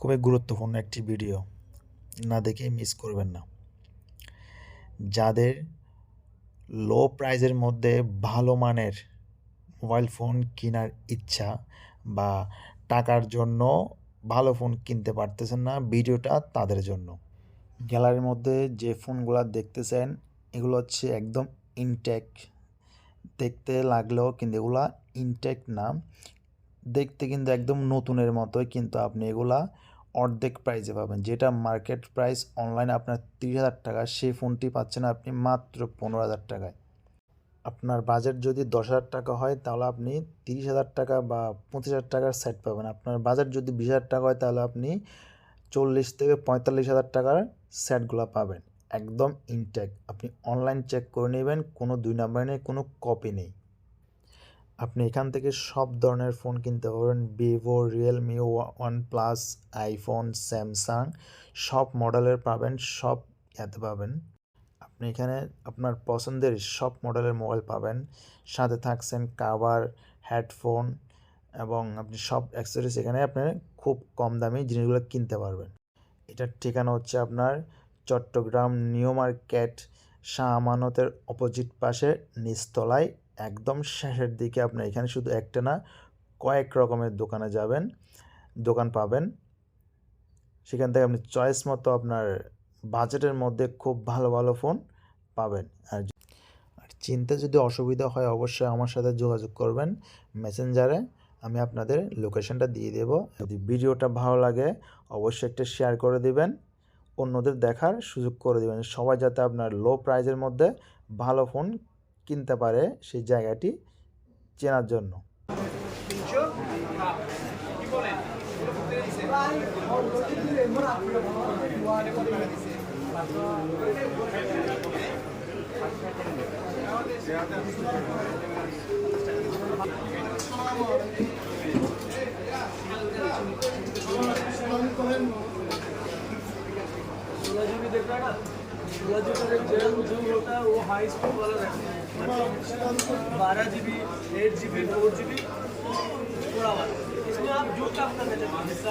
খুবই গুরুত্বপূর্ণ একটি ভিডিও। না দেখে মিস করবেন না। যাদের লো প্রাইজের মধ্যে ভালো মানের মোবাইল ফোন কেনার ইচ্ছা বা টাকার জন্য ভালো ফোন কিনতে পারতেছেন না, ভিডিওটা তাদের জন্য। গ্যালারির মধ্যে যে ফোনগুলো দেখতেছেন, এগুলো হচ্ছে একদম ইনটেক দেখতে লাগলেও কিন্তু এগুলা ইনটেক না। দেখতে কিন্তু একদম নতুনের মতোই কিন্তু আপনি এগুলা অর্ধেক প্রাইসে পাবেন। যেটা মার্কেট প্রাইস অনলাইনে আপনার তিরিশ হাজার টাকা, সেই ফোনটি পাচ্ছেন আপনি মাত্র পনেরো হাজার টাকায়। আপনার বাজেট যদি দশ হাজার টাকা হয়, তাহলে আপনি তিরিশ হাজার টাকা বা পঁচিশ হাজার টাকার সেট পাবেন। আপনার বাজেট যদি বিশ হাজার টাকা হয়, তাহলে আপনি চল্লিশ থেকে পঁয়তাল্লিশ হাজার টাকার সেটগুলো পাবেন। একদম ইনটেক আপনি অনলাইন চেক করে নেবেন, কোনো দুই নাম্বার নেই, কোনো কপি নেই। আপনি এখান থেকে সব ধরনের ফোন কিনতে পারবেন। Vivo Realme OnePlus iPhone Samsung সব মডেলের পাবেন, সব ইয়াতে পাবেন। আপনি এখানে আপনার পছন্দের সব মডেলের মোবাইল পাবেন। সাথে থাকছেন কাভার হেডফোন এবং আপনি সব অ্যাক্সেসরিজ এখানে আপনি খুব কম দামে জিনিসগুলো কিনতে পারবেন। এটার ঠিকানা হচ্ছে আপনার চট্টগ্রাম নিউ মার্কেট শাহ আমানতের অপোজিট পাশে নিচতলায়। একদম শেষের দিকে আপনি এখানে শুধু একটা না, কয়েক রকমের দোকানে যাবেন, দোকান পাবেন। সেখান থেকে আপনি চয়েস মতো আপনার বাজেটের মধ্যে খুব ভালো ভালো ফোন পাবেন। আর আর চিনতে যদি অসুবিধা হয় অবশ্যই আমার সাথে যোগাযোগ করবেন মেসেঞ্জারে আমি আপনাদের লোকেশনটা দিয়ে দেব। যদি ভিডিওটা ভালো লাগে অবশ্যই একটা শেয়ার করে দিবেন, অন্যদের দেখার সুযোগ করে দেবেন। সবাই যাতে আপনার লো প্রাইজের মধ্যে ভালো ফোন কিনতে পারে সেই জায়গাটি চেনার জন্য। जी होता है वो हाई स्पीड वाला है बारह G B eight G B four G B थोड़ा वाला आप जो काम करना चाहते हैं जैसे